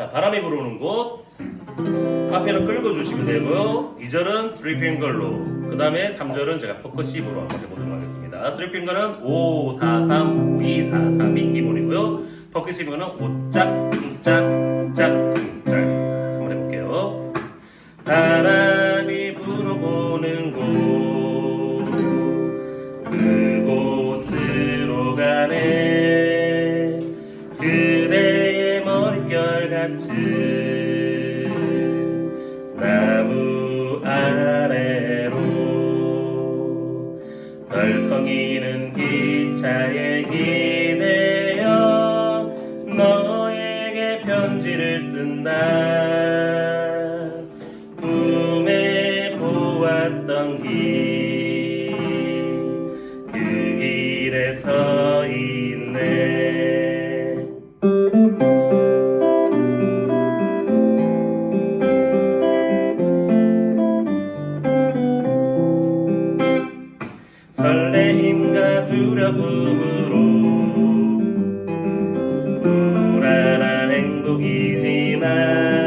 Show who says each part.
Speaker 1: 자, 바람이 불어오는 곳. 앞에는 끌고 주시면 되고요. 2절은 3핑걸로. 그 다음에 3절은 제가 포커십으로 한번 해보도록 하겠습니다. 3핑거는 5, 4, 3, 5, 2, 4, 3이 기본이고요. 포커십은 5짝, 짝, 짝, 짝. 한번 해볼게요. 바람이 불어오는 곳. 같은 나무 아래로 덜컹이는 기차에 기대어 너에게 편지를 쓴다. 꿈에 보았던 길 그 길에 서 있네 설레임과 두려움으로. 불안한 행복이지만